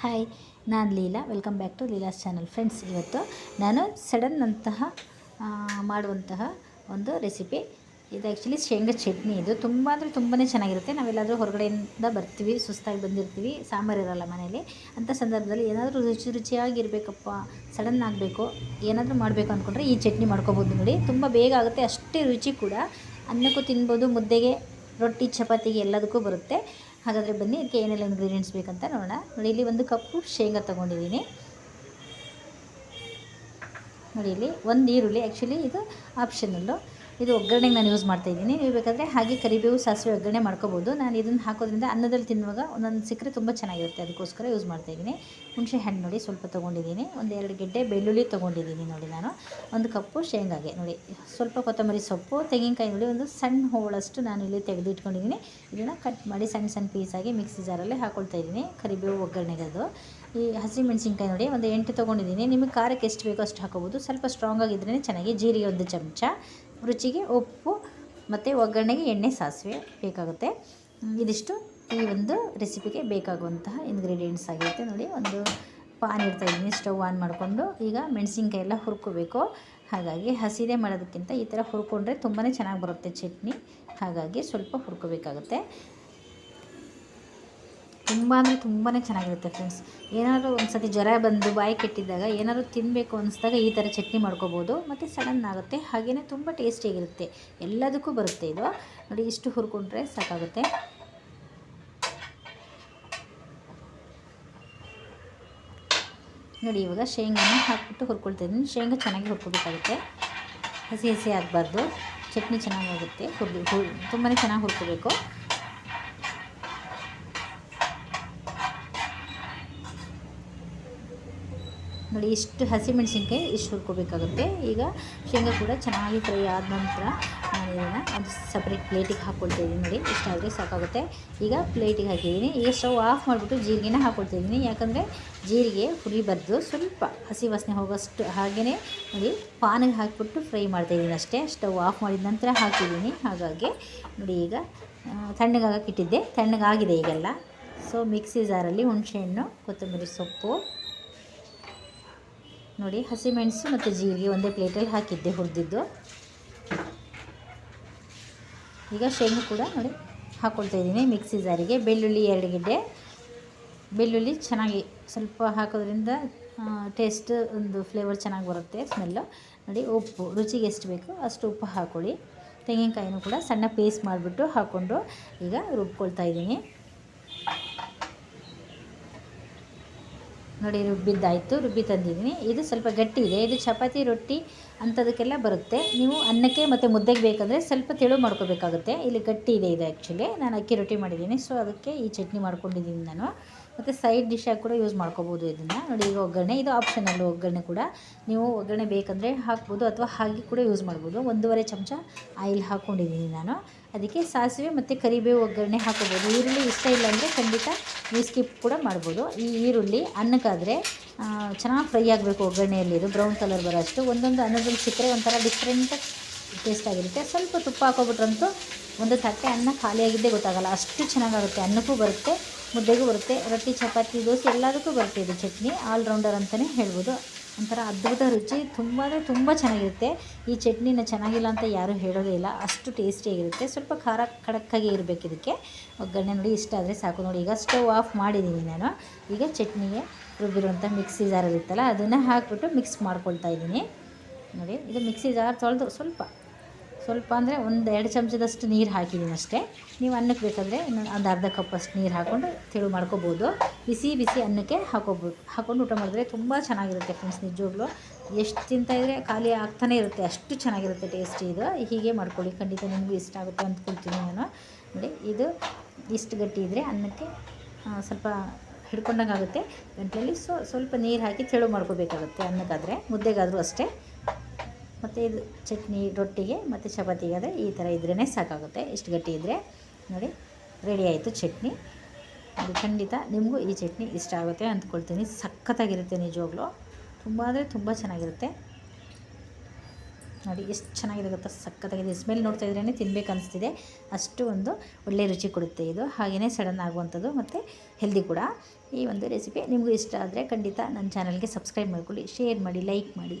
Hi ನಾನು Leela. Welcome back to Leela's channel friends ಇವತ್ತು ನಾನು ಸಡನ್ ಅಂತಹ ಮಾಡುವಂತಹ ಒಂದು ರೆಸಿಪಿ ಇದು ಆ್ಯಕ್ಚುಲಿ ಶೇಂಗಾ ಚಟ್ನಿ. ಇದು ತುಂಬ ಅಂದರೆ ತುಂಬಾ ಚೆನ್ನಾಗಿರುತ್ತೆ. ನಾವೆಲ್ಲಾದರೂ ಹೊರಗಡೆಯಿಂದ ಬರ್ತೀವಿ, ಸುಸ್ತಾಗಿ ಬಂದಿರ್ತೀವಿ, ಸಾಂಬಾರು ಇರಲ್ಲ ಮನೇಲಿ ಅಂಥ ಸಂದರ್ಭದಲ್ಲಿ ಏನಾದರೂ ರುಚಿ ರುಚಿಯಾಗಿರಬೇಕಪ್ಪ ಸಡನ್ ಆಗಬೇಕು, ಏನಾದರೂ ಮಾಡಬೇಕು ಅಂದ್ಕೊಂಡ್ರೆ ಈ ಚಟ್ನಿ ಮಾಡ್ಕೊಬೋದು ನೋಡಿ. ತುಂಬ ಬೇಗ ಆಗುತ್ತೆ. ಅಷ್ಟೇ ರುಚಿ ಕೂಡ. ಅನ್ನಕ್ಕೂ ತಿನ್ಬೋದು, ಮುದ್ದೆಗೆ, ರೊಟ್ಟಿ, ಚಪಾತಿಗೆ ಎಲ್ಲದಕ್ಕೂ ಬರುತ್ತೆ. ಹಾಗಾದರೆ ಬನ್ನಿ, ಅದಕ್ಕೆ ಏನೆಲ್ಲ ಇಂಗ್ರೀಡಿಯೆಂಟ್ಸ್ ಬೇಕಂತ ನೋಡೋಣ. ನೋಡಿ, ಇಲ್ಲಿ ಒಂದು ಕಪ್ಪು ಶೇಂಗಾ ತೊಗೊಂಡಿದ್ದೀನಿ. ನೋಡಿ, ಇಲ್ಲಿ ಒಂದು ಈರುಳ್ಳಿ. ಆ್ಯಕ್ಚುಲಿ ಇದು ಆಪ್ಷನಲ್ಲು ಇದು ಒಗ್ಗರಣೆಗೆ ನಾನು ಯೂಸ್ ಮಾಡ್ತಾ ಇದ್ದೀನಿ. ನೀವು ಬೇಕಾದರೆ ಹಾಗೆ ಕರಿಬೇವು, ಸಾಸಿವೆ ಒಗ್ಗರಣೆ ಮಾಡ್ಕೋಬೋದು. ನಾನು ಇದನ್ನು ಹಾಕೋದ್ರಿಂದ ಅನ್ನದಲ್ಲಿ ತಿನ್ನುವಾಗ ಒಂದೊಂದು ಸಿಕ್ಕರೆ ತುಂಬ ಚೆನ್ನಾಗಿರುತ್ತೆ. ಅದಕ್ಕೋಸ್ಕರ ಯೂಸ್ ಮಾಡ್ತಾಯಿದ್ದೀನಿ ಹುಣಸೆ ಹಣ್ಣು ನೋಡಿ ಸ್ವಲ್ಪ ತೊಗೊಂಡಿದ್ದೀನಿ. ಒಂದು ಎರಡು ಗೆಡ್ಡೆ ಬೆಳ್ಳುಳ್ಳಿ ತೊಗೊಂಡಿದ್ದೀನಿ ನೋಡಿ ನಾನು. ಒಂದು ಕಪ್ಪು ಶೇಂಗಾಗೆ ನೋಡಿ. ಸ್ವಲ್ಪ ಕೊತ್ತಂಬರಿ ಸೊಪ್ಪು, ತೆಂಗಿನಕಾಯಿ ನೋಡಿ ಒಂದು ಸಣ್ಣ ಹೋಳಷ್ಟು ನಾನು ಇಲ್ಲಿ ತೆಗೆದು ಇಟ್ಕೊಂಡಿದ್ದೀನಿ ಇದನ್ನು ಕಟ್ ಮಾಡಿ ಸಣ್ಣ ಸಣ್ಣ ಪೀಸಾಗಿ ಮಿಕ್ಸಿ ಜಾರಲ್ಲೇ ಹಾಕೊಳ್ತಾ ಇದ್ದೀನಿ. ಕರಿಬೇವು ಒಗ್ಗರಣೆಗೆ ಅದು ಈ ಹಸಿಮೆಣಸಿನ್ಕಾಯಿ ನೋಡಿ ಒಂದು ಎಂಟು ತೊಗೊಂಡಿದ್ದೀನಿ. ನಿಮಗೆ ಖಾರಕ್ಕೆ ಎಷ್ಟು ಬೇಕೋ ಅಷ್ಟು ಹಾಕೋಬೋದು. ಸ್ವಲ್ಪ ಸ್ಟ್ರಾಂಗ್ ಚೆನ್ನಾಗಿ ಜೀರಿಗೆ ಒಂದು ಚಮಚ. ರುಚಿಗೆ ಉಪ್ಪು ಮತ್ತು ಒಗ್ಗರಣೆಗೆ ಎಣ್ಣೆ ಸಾಸಿವೆ ಬೇಕಾಗುತ್ತೆ. ಇದಿಷ್ಟು ಈ ಒಂದು ರೆಸಿಪಿಗೆ ಬೇಕಾಗುವಂತಹ ಇಂಗ್ರೀಡಿಯೆಂಟ್ಸ್ ಆಗಿರುತ್ತೆ. ನೋಡಿ, ಒಂದು ಪಾನ್ ಇಡ್ತಾ ಇದ್ದೀನಿ. ಸ್ಟವ್ ಆನ್ ಮಾಡಿಕೊಂಡು ಈಗ ಮೆಣಸಿನ್ಕಾಯಿ ಎಲ್ಲ ಹುರ್ಕೋಬೇಕು. ಹಾಗಾಗಿ ಹಸಿದೆ ಮಾಡೋದಕ್ಕಿಂತ ಈ ಥರ ಹುರ್ಕೊಂಡ್ರೆ ತುಂಬಾ ಚೆನ್ನಾಗಿ ಬರುತ್ತೆ ಚಟ್ನಿ. ಹಾಗಾಗಿ ಸ್ವಲ್ಪ ಹುರ್ಕೋಬೇಕಾಗುತ್ತೆ. ತುಂಬ ಅಂದರೆ ತುಂಬಾ ಚೆನ್ನಾಗಿರುತ್ತೆ ಫ್ರೆಂಡ್ಸ್ ಏನಾದರೂ ಒಂದು ಸತಿ ಜ್ವರ ಬಂದು ಬಾಯಿ ಕೆಟ್ಟಿದ್ದಾಗ ಏನಾದರೂ ತಿನ್ನಬೇಕು ಅನಿಸಿದಾಗ ಈ ಥರ ಚಟ್ನಿ ಮಾಡ್ಕೋಬೋದು. ಮತ್ತು ಸಡನ್ ಆಗುತ್ತೆ. ಹಾಗೆಯೇ ತುಂಬ ಟೇಸ್ಟಿಯಾಗಿರುತ್ತೆ ಎಲ್ಲದಕ್ಕೂ ಬರುತ್ತೆ ಇದು. ನೋಡಿ, ಇಷ್ಟು ಹುರ್ಕೊಂಡ್ರೆ ಸಾಕಾಗುತ್ತೆ. ನೋಡಿ, ಇವಾಗ ಶೇಂಗಾನ ಹಾಕ್ಬಿಟ್ಟು ಹುರ್ಕೊಳ್ತಾ ಶೇಂಗಾ ಚೆನ್ನಾಗಿ ಹುರ್ಕೋಬೇಕಾಗುತ್ತೆ. ಹಸಿ ಹಸಿ ಆಗಬಾರ್ದು. ಚಟ್ನಿ ಚೆನ್ನಾಗಾಗುತ್ತೆ. ಹುರ್ದು ಹುರ್ ತುಂಬಾ ಚೆನ್ನಾಗಿ ಹುರ್ಕೋಬೇಕು. ನೋಡಿ ಇಷ್ಟು ಹಸಿಮೆಣಸಿನ್ಕಾಯಿ ಇಷ್ಟು ಹುರ್ಕೋಬೇಕಾಗುತ್ತೆ. ಈಗ ಶೇಂಗಾ ಕೂಡ ಚೆನ್ನಾಗಿ ಫ್ರೈ ಆದ ನಂತರ ನಾನು ಇದನ್ನು ಒಂದು ಸಪ್ರೇಟ್ ಪ್ಲೇಟಿಗೆ ಹಾಕ್ಕೊಳ್ತಾ ಇದ್ದೀನಿ ನೋಡಿ. ಇಷ್ಟಾದರೆ ಸಾಕಾಗುತ್ತೆ. ಈಗ ಪ್ಲೇಟಿಗೆ ಹಾಕಿದ್ದೀನಿ. ಈಗ ಸ್ಟವ್ ಆಫ್ ಮಾಡಿಬಿಟ್ಟು ಜೀರಿಗೆನ ಹಾಕ್ಕೊಳ್ತಾ ಇದ್ದೀನಿ. ಯಾಕಂದರೆ ಜೀರಿಗೆ ಹುರಿಬಾರ್ದು. ಸ್ವಲ್ಪ ಹಸಿ ವಾಸನೆ ಹೋಗೋಷ್ಟು ಹಾಗೆಯೇ ನೋಡಿ, ಪಾನಿಗೆ ಹಾಕಿಬಿಟ್ಟು ಫ್ರೈ ಮಾಡ್ತಾಯಿದ್ದೀನಿ ಅಷ್ಟೇ. ಸ್ಟವ್ ಆಫ್ ಮಾಡಿದ ನಂತರ ಹಾಕಿದ್ದೀನಿ. ಹಾಗಾಗಿ ನೋಡಿ ಈಗ ತಣ್ಣಗಾಗಕ್ಕೆ ಇಟ್ಟಿದ್ದೆ. ತಣ್ಣಗಾಗಿದೆ ಈಗೆಲ್ಲ. ಸೊ ಮಿಕ್ಸಿ ಜಾರಲ್ಲಿ ಹುಣಸೆಹಣ್ಣು ಕೊತ್ತಂಬರಿ ಸೊಪ್ಪು ನೋಡಿ ಹಸಿಮೆಣಸು ಮತ್ತು ಜೀರಿಗೆ ಒಂದೇ ಪ್ಲೇಟಲ್ಲಿ ಹಾಕಿದ್ದೆ, ಹುರಿದಿದ್ದು. ಈಗ ಶೇಂಗಾ ಕೂಡ ನೋಡಿ ಹಾಕ್ಕೊಳ್ತಾ ಇದ್ದೀನಿ ಮಿಕ್ಸಿ ಜಾರಿಗೆ. ಬೆಳ್ಳುಳ್ಳಿ ಎರಡು ಗಿಡ್ಡೆ. ಬೆಳ್ಳುಳ್ಳಿ ಚೆನ್ನಾಗಿ ಸ್ವಲ್ಪ ಹಾಕೋದ್ರಿಂದ ಟೇಸ್ಟ್ ಒಂದು ಫ್ಲೇವರ್ ಚೆನ್ನಾಗಿ ಬರುತ್ತೆ ಸ್ಮೆಲ್ಲು ನೋಡಿ, ಉಪ್ಪು, ರುಚಿಗೆ ಎಷ್ಟು ಬೇಕೋ ಅಷ್ಟು ಉಪ್ಪು ಹಾಕ್ಕೊಳ್ಳಿ ತೆಂಗಿನಕಾಯಿನೂ ಕೂಡ ಸಣ್ಣ ಪೇಸ್ಟ್ ಮಾಡಿಬಿಟ್ಟು ಹಾಕ್ಕೊಂಡು ಈಗ ರುಬ್ಕೊಳ್ತಾ ಇದ್ದೀನಿ. ನೋಡಿ ರುಬ್ಬಿದ್ದಾಯಿತು, ರುಬ್ಬಿ ತಂದಿದ್ದೀನಿ. ಇದು ಸ್ವಲ್ಪ ಗಟ್ಟಿ ಇದೆ. ಇದು ಚಪಾತಿ, ರೊಟ್ಟಿ ಅಂಥದಕ್ಕೆಲ್ಲ ಬರುತ್ತೆ. ನೀವು ಅನ್ನಕ್ಕೆ ಮತ್ತು ಮುದ್ದೆಗೆ ಬೇಕಂದರೆ ಸ್ವಲ್ಪ ತೆಳು ಮಾಡ್ಕೋಬೇಕಾಗುತ್ತೆ. ಇಲ್ಲಿ ಗಟ್ಟಿ ಇದೆ ಇದು ಆ್ಯಕ್ಚುಲಿ ನಾನು ಅಕ್ಕಿ ರೊಟ್ಟಿ ಮಾಡಿದ್ದೀನಿ. ಸೊ ಅದಕ್ಕೆ ಈ ಚಟ್ನಿ ಮಾಡ್ಕೊಂಡಿದ್ದೀನಿ ನಾನು. ಮತ್ತು ಸೈಡ್ ಡಿಶಾಗಿ ಕೂಡ ಯೂಸ್ ಮಾಡ್ಕೋಬೋದು ಇದನ್ನು. ನೋಡಿ, ಈಗ ಒಗ್ಗರಣೆ, ಇದು ಆಪ್ಷನಲ್ ಒಗ್ಗರಣೆ ಕೂಡ ನೀವು ಒಗ್ಗರಣೆ ಬೇಕಂದರೆ ಹಾಕ್ಬೋದು ಅಥವಾ ಹಾಗೆ ಕೂಡ ಯೂಸ್ ಮಾಡ್ಬೋದು. ಒಂದೂವರೆ ಚಮಚ ಆಯಿಲ್ ಹಾಕ್ಕೊಂಡಿದ್ದೀನಿ ನಾನು. ಅದಕ್ಕೆ ಸಾಸಿವೆ ಮತ್ತು ಕರಿಬೇವು ಒಗ್ಗರಣೆ ಹಾಕೋಬೋದು. ಈರುಳ್ಳಿ ಇಷ್ಟ ಇಲ್ಲ ಅಂದರೆ ಖಂಡಿತ ನೀವು ಸ್ಕಿಪ್ ಕೂಡ ಮಾಡ್ಬೋದು. ಈ ಈರುಳ್ಳಿ ಅನ್ನಕ್ಕಾದರೆ ಚೆನ್ನಾಗಿ ಫ್ರೈ ಆಗಬೇಕು ಒಗ್ಗರಣೆಯಲ್ಲಿ. ಇದು ಬ್ರೌನ್ ಕಲರ್ ಬರೋಷ್ಟು. ಒಂದೊಂದು ಅನ್ನದಲ್ಲಿ ಸಿಕ್ಕರೆ ಒಂಥರ ಡಿಫ್ರೆಂಟ್ ಟೇಸ್ಟ್ ಆಗಿರುತ್ತೆ. ಸ್ವಲ್ಪ ತುಪ್ಪ ಹಾಕೋಬಿಟ್ರಂತೂ ಒಂದು ತಟ್ಟೆ ಅನ್ನ ಖಾಲಿಯಾಗಿದ್ದೇ ಗೊತ್ತಾಗಲ್ಲ. ಅಷ್ಟು ಚೆನ್ನಾಗಾಗುತ್ತೆ. ಅನ್ನಕ್ಕೂ ಬರುತ್ತೆ, ಮುದ್ದೆಗೂ ಬರುತ್ತೆ, ರೊಟ್ಟಿ, ಚಪಾತಿ, ದೋಸೆ ಎಲ್ಲದಕ್ಕೂ ಬರುತ್ತೆ ಇದು ಚಟ್ನಿ. ಆಲ್ರೌಂಡರ್ ಅಂತಲೇ ಹೇಳ್ಬೋದು. ಒಂಥರ ಅದ್ಭುತ ರುಚಿ. ತುಂಬ ಅಂದರೆ ತುಂಬ ಚೆನ್ನಾಗಿರುತ್ತೆ. ಈ ಚಟ್ನಿನ ಚೆನ್ನಾಗಿಲ್ಲ ಅಂತ ಯಾರೂ ಹೇಳೋದೇ ಇಲ್ಲ. ಅಷ್ಟು ಟೇಸ್ಟಿಯಾಗಿರುತ್ತೆ ಸ್ವಲ್ಪ ಖಾರ ಖಡಕ್ಕಾಗಿ ಇರಬೇಕು ಇದಕ್ಕೆ. ಒಗ್ಗರಣೆ ನೋಡಿ ಇಷ್ಟ ಆದರೆ ಸಾಕು. ನೋಡಿ, ಈಗ ಸ್ಟವ್ ಆಫ್ ಮಾಡಿದ್ದೀನಿ ನಾನು. ಈಗ ಚಟ್ನಿಗೆ ರುಬ್ಬಿರುವಂಥ ಮಿಕ್ಸಿ ಜಾರಲ್ಲಿ ಇರುತ್ತಲ್ಲ, ಅದನ್ನು ಹಾಕ್ಬಿಟ್ಟು ಮಿಕ್ಸ್ ಮಾಡ್ಕೊಳ್ತಾ ಇದ್ದೀನಿ. ನೋಡಿ, ಇದು ಮಿಕ್ಸಿ ಜಾರ್ ತೊಳೆದು ಸ್ವಲ್ಪ ಸ್ವಲ್ಪ ಅಂದರೆ ಒಂದು ಎರಡು ಚಮಚದಷ್ಟು ನೀರು ಹಾಕಿದ್ದೀನಿ ಅಷ್ಟೇ. ನೀವು ಅನ್ನಕ್ಕೆ ಬೇಕಾದರೆ ಇನ್ನೊಂದು ಒಂದು ಅರ್ಧ ಕಪ್ಪಷ್ಟು ನೀರು ಹಾಕ್ಕೊಂಡು ತೆಳು ಮಾಡ್ಕೋಬೋದು. ಬಿಸಿ ಬಿಸಿ ಅನ್ನಕ್ಕೆ ಹಾಕೋಬೋದು. ಹಾಕ್ಕೊಂಡು ಊಟ ಮಾಡಿದ್ರೆ ತುಂಬ ಚೆನ್ನಾಗಿರುತ್ತೆ ಫ್ರೆಂಡ್ಸ್ ನಿಜವಾಗ್ಲೂ. ಎಷ್ಟು ತಿಂತಾಯಿದ್ರೆ ಖಾಲಿ ಆಗ್ತಾನೆ ಇರುತ್ತೆ, ಅಷ್ಟು ಚೆನ್ನಾಗಿರುತ್ತೆ ಟೇಸ್ಟ್ ಇದು. ಹೀಗೆ ಮಾಡ್ಕೊಳ್ಳಿ, ಖಂಡಿತ ನಿಮಗೂ ಇಷ್ಟ ಆಗುತ್ತೆ ಅಂದ್ಕೊಳ್ತೀನಿ ನಾನು. ನೋಡಿ, ಇದು ಇಷ್ಟು ಗಟ್ಟಿ ಇದ್ದರೆ ಅನ್ನಕ್ಕೆ ಸ್ವಲ್ಪ ಹಿಡ್ಕೊಂಡಂಗೆ ಆಗುತ್ತೆ ಗಂಟಲಲ್ಲಿ ಸ್ವಲ್ಪ ನೀರು ಹಾಕಿ ತೆಳು ಮಾಡ್ಕೋಬೇಕಾಗುತ್ತೆ ಅನ್ನಕ್ಕಾದರೆ. ಮುದ್ದೆಗಾದರೂ ಅಷ್ಟೇ. ಮತ್ತು ಇದು ಚಟ್ನಿ ರೊಟ್ಟಿಗೆ ಮತ್ತು ಚಪಾತಿಗೆ ಆದರೆ ಈ ಥರ ಇದ್ರೇ ಸಾಕಾಗುತ್ತೆ. ಇಷ್ಟು ಗಟ್ಟಿ ಇದ್ದರೆ ನೋಡಿ ರೆಡಿ ಆಯಿತು ಚಟ್ನಿ. ಅದು ಖಂಡಿತ ನಿಮಗೂ ಈ ಚಟ್ನಿ ಇಷ್ಟ ಆಗುತ್ತೆ ಅಂದ್ಕೊಳ್ತೀನಿ. ಸಖತ್ತಾಗಿರುತ್ತೆ ನಿಜವಾಗ್ಲೂ. ತುಂಬ ಅಂದರೆ ತುಂಬ ಚೆನ್ನಾಗಿರುತ್ತೆ. ನೋಡಿ, ಎಷ್ಟು ಚೆನ್ನಾಗಿದೆ ಗೊತ್ತಾ? ಸಖತ್ತಾಗಿದೆ. ಸ್ಮೆಲ್ ನೋಡ್ತಾ ಇದ್ರೇ ತಿನ್ಬೇಕು ಅನಿಸ್ತಿದೆ. ಅಷ್ಟು ಒಂದು ಒಳ್ಳೆ ರುಚಿ ಕೊಡುತ್ತೆ ಇದು. ಹಾಗೆಯೇ ಸಡನ್ ಆಗುವಂಥದ್ದು ಮತ್ತು ಹೆಲ್ದಿ ಕೂಡ. ಈ ಒಂದು ರೆಸಿಪಿ ನಿಮಗೂ ಇಷ್ಟ ಆದರೆ ಖಂಡಿತ ನನ್ನ ಚಾನಲ್ಗೆ ಸಬ್ಸ್ಕ್ರೈಬ್ ಮಾಡ್ಕೊಳ್ಳಿ ಶೇರ್ ಮಾಡಿ ಲೈಕ್ ಮಾಡಿ.